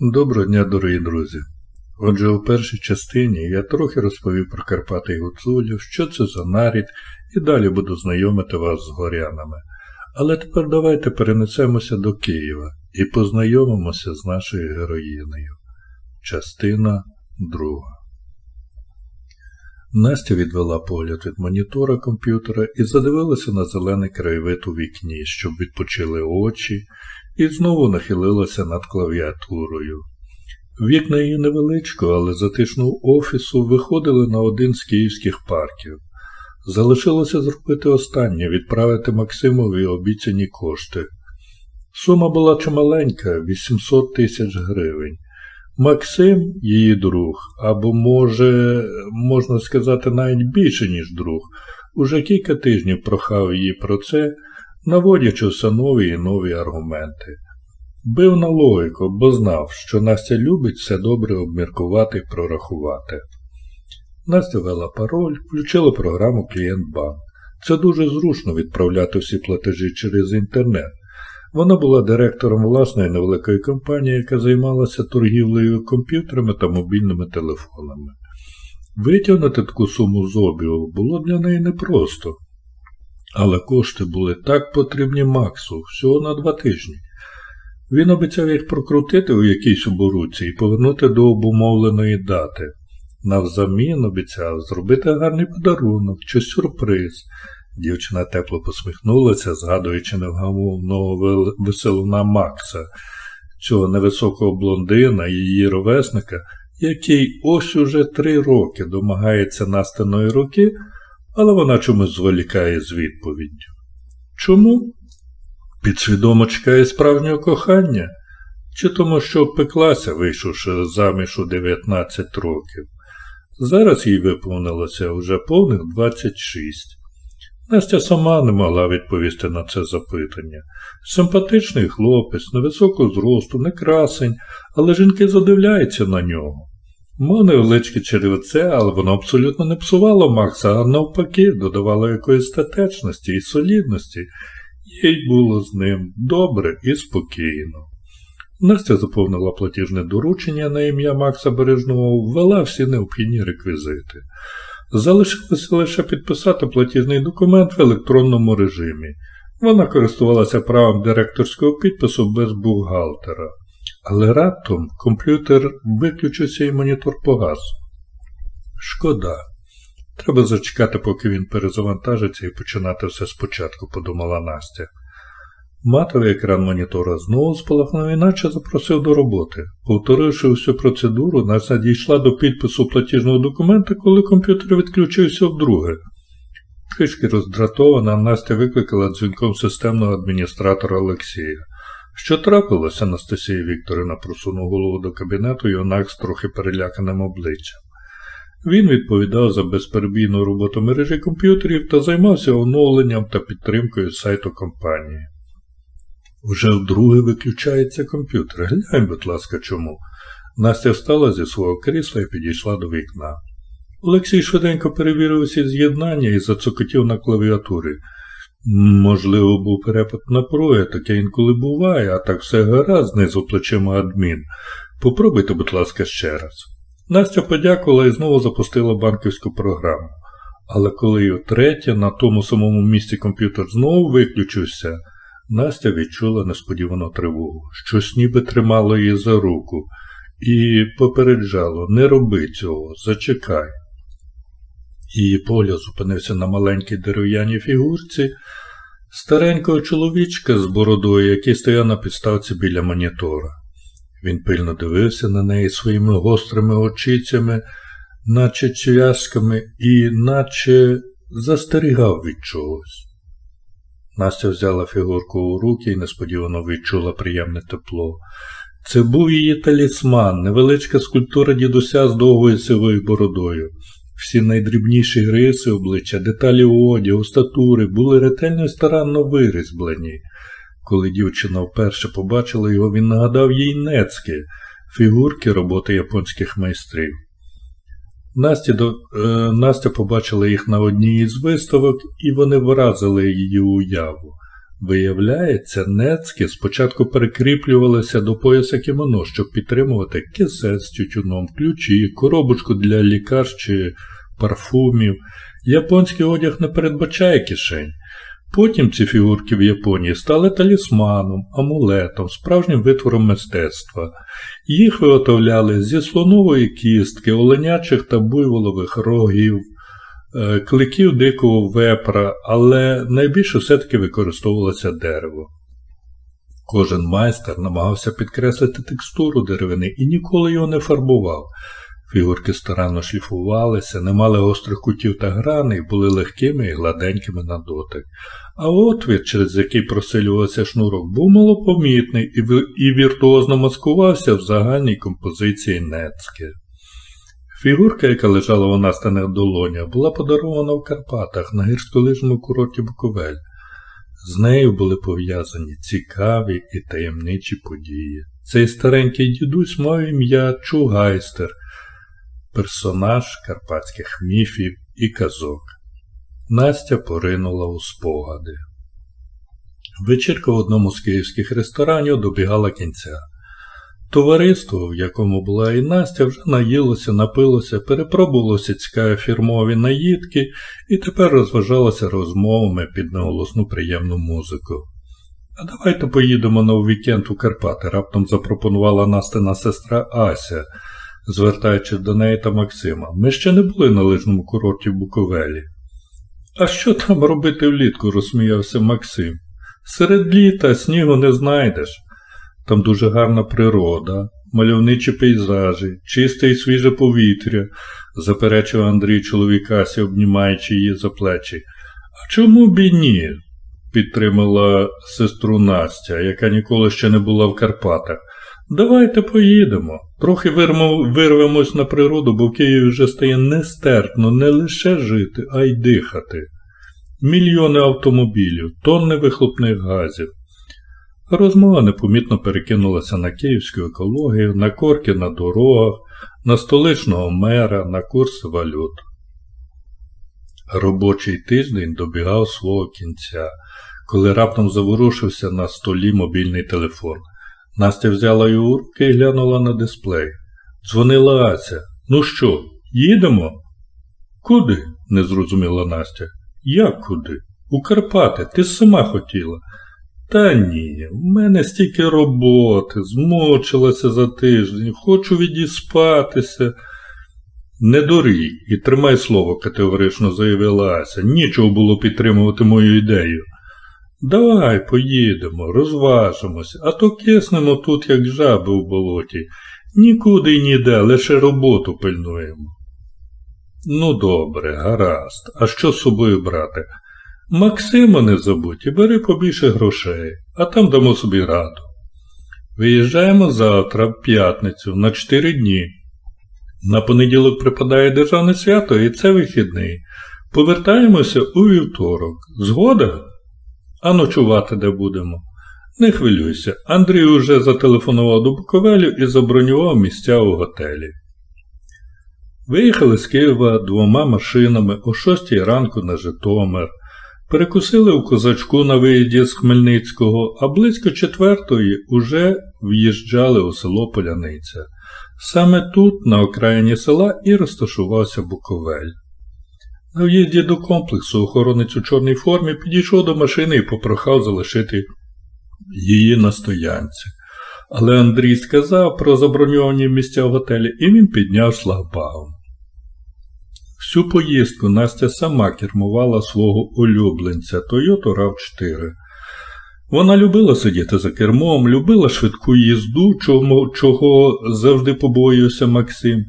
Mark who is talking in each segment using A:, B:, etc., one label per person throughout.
A: Доброго дня, дорогі друзі! Отже, у першій частині я трохи розповів про Карпати і Гуцулів, що це за нарід, і далі буду знайомити вас з горянами. Але тепер давайте перенесемося до Києва і познайомимося з нашою героїнею. Частина друга. Настя відвела погляд від монітора комп'ютера і задивилася на зелений краєвид у вікні, щоб відпочили очі, і знову нахилилася над клавіатурою. Вікна її невеличкого, але затишного офісу виходили на один з київських парків. Залишилося зробити останнє відправити Максимові обіцяні кошти. Сума була чималенька 800 тисяч гривень. Максим, її друг, або, може, можна сказати, навіть більше, ніж друг, уже кілька тижнів прохав її про це, наводячи все нові і нові аргументи. Бив на логіку, бо знав, що Настя любить все добре обміркувати і прорахувати. Настя ввела пароль, включила програму Клієнтбанк. Це дуже зручно відправляти всі платежі через інтернет. Вона була директором власної невеликої компанії, яка займалася торгівлею комп'ютерами та мобільними телефонами. Витягнути таку суму з обігу було для неї непросто, але кошти були так потрібні Максу всього на два тижні. Він обіцяв їх прокрутити у якійсь оборуці і повернути до обумовленої дати. Навзамін обіцяв зробити гарний подарунок чи сюрприз. Дівчина тепло посміхнулася, згадуючи невгамовного веселуна Макса, цього невисокого блондина її ровесника, який ось уже три роки домагається настаної руки, але вона чомусь зволікає з відповіддю. Чому? Підсвідомо чекає справжнього кохання, чи тому, що обпеклася, вийшовши заміж у 19 років. Зараз їй виповнилося вже повних 26. Настя сама не могла відповісти на це запитання. Симпатичний хлопець, невисокого зросту, не красень, але жінки задивляються на нього. Мав невеличке черевце, але воно абсолютно не псувало Макса, а навпаки, додавало якоїсь статечності і солідності, їй було з ним добре і спокійно. Настя заповнила платіжне доручення на ім'я Макса Бережного, ввела всі необхідні реквізити. Залишилося лише підписати платіжний документ в електронному режимі. Вона користувалася правом директорського підпису без бухгалтера. Але раптом комп'ютер виключився і монітор погас. Шкода. Треба зачекати, поки він перезавантажиться і починати все спочатку, подумала Настя. Матовий екран монітора знову спалахнув і наче запросив до роботи. Повторивши всю процедуру, Настя дійшла до підпису платіжного документа, коли комп'ютер відключився вдруге. Трішки роздратована, Настя викликала дзвінком системного адміністратора Олексія. Що трапилося, Анастасія Вікторина просунув голову до кабінету і онак з трохи переляканим обличчям. Він відповідав за безперебійну роботу мережі комп'ютерів та займався оновленням та підтримкою сайту компанії. Вже вдруге виключається комп'ютер. Глянь, будь ласка, чому. Настя встала зі свого крісла і підійшла до вікна. Олексій швиденько перевірив усі з'єднання і зацокотів на клавіатурі. Можливо, був перепад напруги, таке інколи буває, а так все гаразд знизу плечима адмін. Попробуйте, будь ласка, ще раз. Настя подякувала і знову запустила банківську програму. Але коли й утретє на тому самому місці комп'ютер знову виключився, Настя відчула несподівану тривогу, щось ніби тримало її за руку, і попереджало не роби цього, зачекай. Її погляд зупинився на маленькій дерев'яній фігурці старенького чоловічка з бородою, який стояв на підставці біля монітора. Він пильно дивився на неї своїми гострими очицями, наче чвязками, і наче застерігав від чогось. Настя взяла фігурку у руки і несподівано відчула приємне тепло. Це був її талісман, невеличка скульптура дідуся з довгою сивою бородою. Всі найдрібніші риси обличчя, деталі одягу, статури були ретельно і старанно вирізблені. Коли дівчина вперше побачила його, він нагадав їй нецьки, фігурки роботи японських майстрів. Насті до, е, Настя побачила їх на одній із виставок, і вони вразили її уяву. Виявляється, нецьки спочатку перекріплювалися до пояса кімоно, щоб підтримувати кисе з тютюном, ключі, коробочку для лікарств чи парфумів. Японський одяг не передбачає кишень. Потім ці фігурки в Японії стали талісманом, амулетом, справжнім витвором мистецтва. Їх виготовляли зі слонової кістки, оленячих та буйволових рогів, кликів дикого вепра, але найбільше все-таки використовувалося дерево. Кожен майстер намагався підкреслити текстуру деревини і ніколи його не фарбував. Фігурки старанно шліфувалися, не мали гострих кутів та граней, були легкими і гладенькими на дотик. А отвір, через який просилювався шнурок, був малопомітний і, віртуозно маскувався в загальній композиції нецьки. Фігурка, яка лежала у настаних долонях, була подарована в Карпатах на гірськолижному курорті Буковель. З нею були пов'язані цікаві і таємничі події. Цей старенький дідусь мав ім'я Чугайстер, персонаж карпатських міфів і казок. Настя поринула у спогади. Вечірка в одному з київських ресторанів добігала кінця. Товариство, в якому була і Настя, вже наїлося, напилося, перепробувалося цікаві фірмові наїдки і тепер розважалося розмовами під неголосну приємну музику. А давайте поїдемо на вікенд у Карпати, раптом запропонувала Настина сестра Ася, звертаючись до неї та Максима. Ми ще не були на лижному курорті в Буковелі. А що там робити влітку? розсміявся Максим. Серед літа снігу не знайдеш. Там дуже гарна природа, мальовничі пейзажі, чисте і свіже повітря, заперечив Андрій чоловікасі, обнімаючи її за плечі. А чому б і ні? підтримала сестру Настя, яка ніколи ще не була в Карпатах. Давайте поїдемо. Трохи вирвемось на природу, бо в Києві вже стає нестерпно не лише жити, а й дихати. Мільйони автомобілів, тонни вихлопних газів. Розмова непомітно перекинулася на київську екологію, на корки на дорогах, на столичного мера, на курси валют. Робочий тиждень добігав свого кінця, коли раптом заворушився на столі мобільний телефон. Настя взяла його у руки і глянула на дисплей. Дзвонила Ася. Ну що, їдемо? Куди? не зрозуміла Настя. Як куди? У Карпати, ти сама хотіла. Та ні, в мене стільки роботи, змучилася за тиждень, хочу відіспатися. Не дурій і тримай слово, категорично заявила Ася. Нічого було підтримувати мою ідею. Давай поїдемо, розважимося, а то киснемо тут, як жаби в болоті. Нікуди й ніде, лише роботу пильнуємо. Ну, добре, гаразд. А що з собою брати? Максима не забудь і бери побільше грошей, а там дамо собі раду. Виїжджаємо завтра, в п'ятницю, на чотири дні. На понеділок припадає державне свято і це вихідний. Повертаємося у вівторок. Згода? А ночувати де будемо? Не хвилюйся, Андрій уже зателефонував до Буковелю і забронював місця у готелі. Виїхали з Києва двома машинами о шостій ранку на Житомир. Перекусили у козачку на виїзді з Хмельницького, а близько четвертої уже в'їжджали у село Поляниця. Саме тут, на окраїні села, і розташувався Буковель. На в'їзді до комплексу охоронець у чорній формі підійшов до машини і попрохав залишити її на стоянці. Але Андрій сказав про заброньовані місця в готелі, і він підняв шлагбаум. Всю поїздку Настя сама кермувала свого улюбленця Toyota RAV4. Вона любила сидіти за кермом, любила швидку їзду, чого, чого завжди побоювався Максим.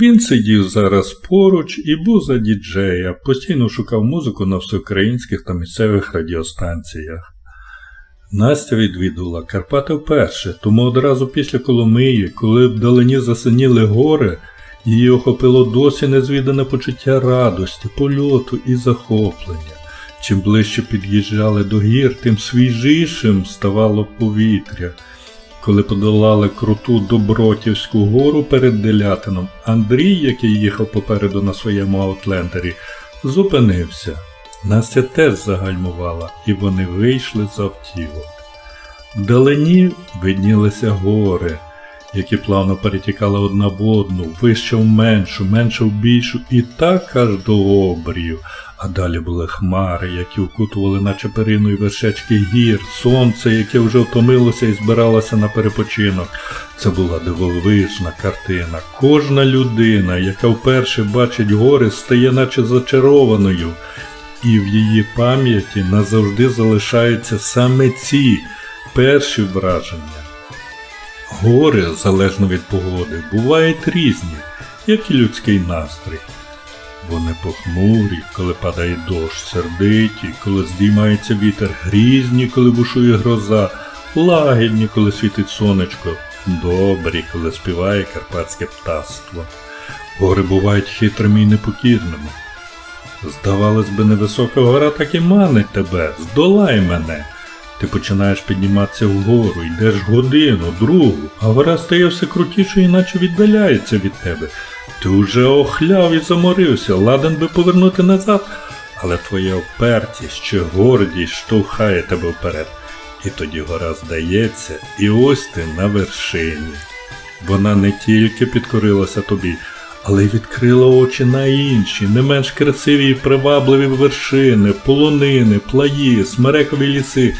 A: Він сидів зараз поруч і був за діджея, постійно шукав музику на всеукраїнських та місцевих радіостанціях. Настя відвідувала Карпати вперше, тому одразу після Коломиї, коли вдалині засиніли гори, її охопило досі незвідане почуття радості, польоту і захоплення. Чим ближче під'їжджали до гір, тим свіжішим ставало повітря. Коли подолали круту Добротівську гору перед Делятином, Андрій, який їхав попереду на своєму аутлендері, зупинився. Настя теж загальмувала, і вони вийшли з автівок. Вдалині виднілися гори, які плавно перетікали одна в одну, вище в меншу, менше в більшу, і так аж до обрію. А далі були хмари, які укутували наче периною вершечки гір, сонце, яке вже втомилося і збиралося на перепочинок. Це була дивовижна картина. Кожна людина, яка вперше бачить гори, стає наче зачарованою, і в її пам'яті назавжди залишаються саме ці перші враження. Гори, залежно від погоди, бувають різні, як і людський настрій. Вони похмурі, коли падає дощ, сердиті, коли здіймається вітер, грізні, коли бушує гроза, лагідні, коли світить сонечко, добрі, коли співає карпатське птаство. Гори бувають хитрими і непокірними. Здавалось би, невисока гора так і манить тебе, здолай мене. Ти починаєш підніматися вгору, йдеш годину, другу, а гора стає все крутішою, іначе віддаляється від тебе. Ти вже охляв і заморився, ладен би повернути назад, але твоя впертість чи гордість штовхає тебе вперед. І тоді гора здається, і ось ти на вершині. Вона не тільки підкорилася тобі, але й відкрила очі на інші, не менш красиві і привабливі вершини, полонини, плаї, смерекові ліси.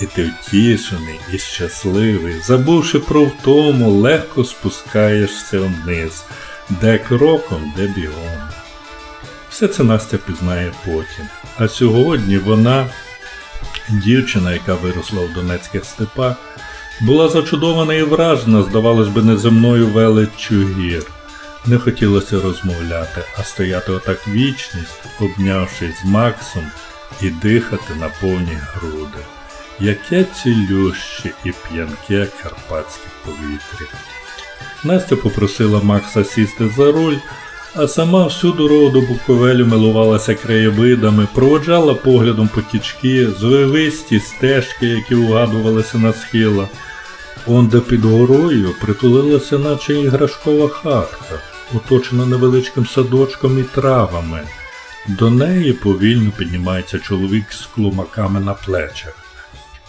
A: І ти втішений і щасливий, забувши про втому, легко спускаєшся вниз, де кроком, де бігом. Все це Настя пізнає потім. А сьогодні вона, дівчина, яка виросла в Донецьких степах, була зачудована і вражена, здавалось би, неземною величчю гір. Не хотілося розмовляти, а стояти отак вічність, обнявшись з Максом і дихати на повні груди. Яке цілюще і п'янке карпатське повітря. Настя попросила Макса сісти за руль, а сама всю дорогу до Буковелю милувалася краєвидами, проводжала поглядом потічки, звивисті стежки, які угадувалися на схилах. Онде під горою притулилася, наче іграшкова хатка, оточена невеличким садочком і травами. До неї повільно піднімається чоловік з клумаками на плечах.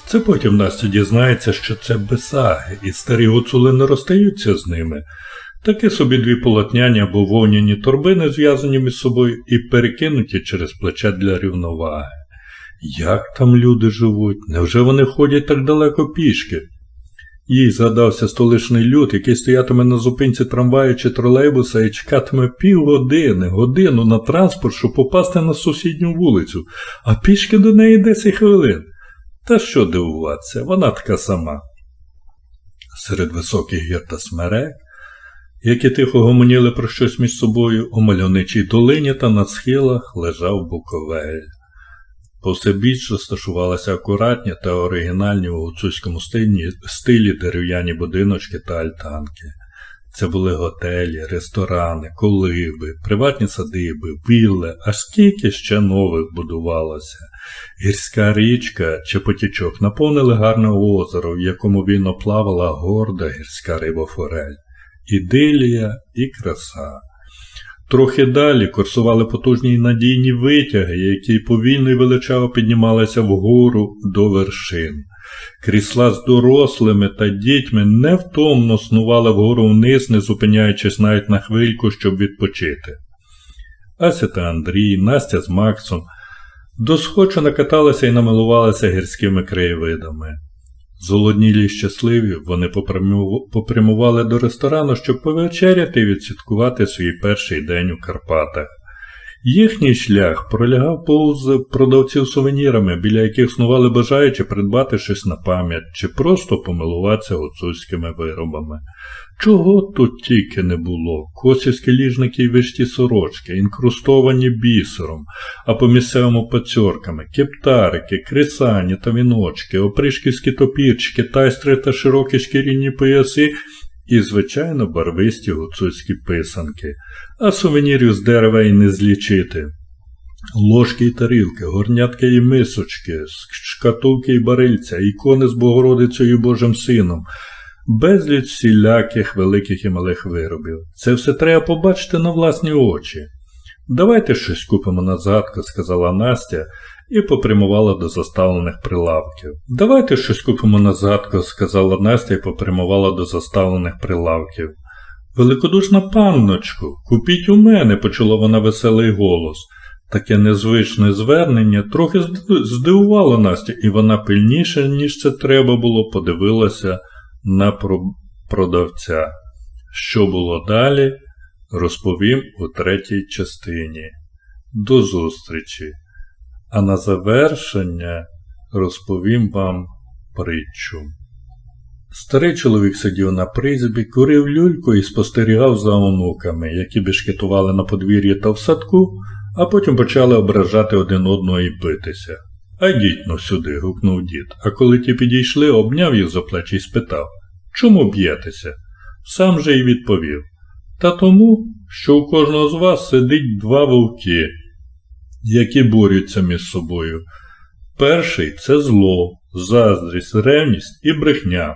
A: Це потім Настя дізнається, що це бесаги, і старі гуцули не розстаються з ними. Такі собі дві полотняні або вовняні торбини зв'язані між собою і перекинуті через плече для рівноваги. Як там люди живуть? Невже вони ходять так далеко пішки? Їй згадався столичний люд, який стоятиме на зупинці трамваю чи тролейбуса і чекатиме півгодини, годину на транспорт, щоб попасти на сусідню вулицю, а пішки до неї 10 хвилин. Та що дивуватися, вона така сама. Серед високих гір та смерек, які тихо гомоніли про щось між собою, у мальовничій долині та на схилах лежав Буковель. Повсебіч розташувалися акуратні та оригінальні у гуцульському стилі, дерев'яні будиночки та альтанки. Це були готелі, ресторани, колиби, приватні садиби, вілли, а скільки ще нових будувалося. Гірська річка чи потічок наповнили гарне озеро, в якому вільно плавала горда гірська рибофорель. Ідилія і краса. Трохи далі курсували потужні й надійні витяги, які повільно і величаво піднімалися вгору до вершин. Крісла з дорослими та дітьми невтомно снували вгору вниз, не зупиняючись навіть на хвильку, щоб відпочити. Ася та Андрій, Настя з Максом досхочу накаталися і намилувалися гірськими краєвидами. Золоднілі й щасливі, вони попрямували до ресторану, щоб повечеряти і відсвяткувати свій перший день у Карпатах. Їхній шлях пролягав повз продавців сувенірами, біля яких снували бажаючи придбати щось на пам'ять чи просто помилуватися гуцульськими виробами. Чого тут тільки не було, косівські ліжники й вишті сорочки, інкрустовані бісером, а по місцевому пацьорками, кептарики, крисані та віночки, опришківські топірчики, тайстри та широкі шкірінні пояси і, звичайно, барвисті гуцульські писанки, а сувенірів з дерева й не злічити. Ложки й тарілки, горнятки й мисочки, шкатулки й барильця, ікони з Богородицею і Божим Сином, безліч всіляких великих і малих виробів. Це все треба побачити на власні очі. Давайте щось купимо на згадку, сказала Настя і попрямувала до заставлених прилавків. Давайте щось купимо на згадку, сказала Настя і попрямувала до заставлених прилавків. Великодушна панночку, купіть у мене, почула вона веселий голос. Таке незвичне звернення трохи зд- здивувало Настю, і вона пильніше, ніж це треба було, подивилася на продавця. Що було далі, розповім у третій частині. До зустрічі! А на завершення розповім вам притчу. Старий чоловік сидів на призбі, курив люльку і спостерігав за онуками, які бешкетували на подвір'ї та в садку, а потім почали ображати один одного і битися. А йдіть ну сюди, гукнув дід, а коли ті підійшли, обняв їх за плечі і спитав Чому б'єтеся? Сам же й відповів Та тому, що у кожного з вас сидить два вовки, які борються між собою. Перший це зло, заздрість, ревність і брехня.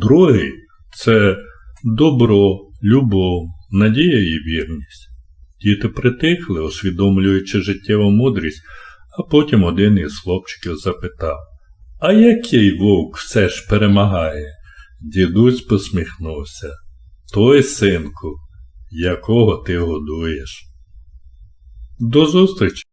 A: Другий це добро, любов, надія і вірність. Діти притихли, усвідомлюючи життєву мудрість, а потім один із хлопчиків запитав А який вовк все ж перемагає? Дідусь посміхнувся. Той, синку, якого ти годуєш. До зустрічі!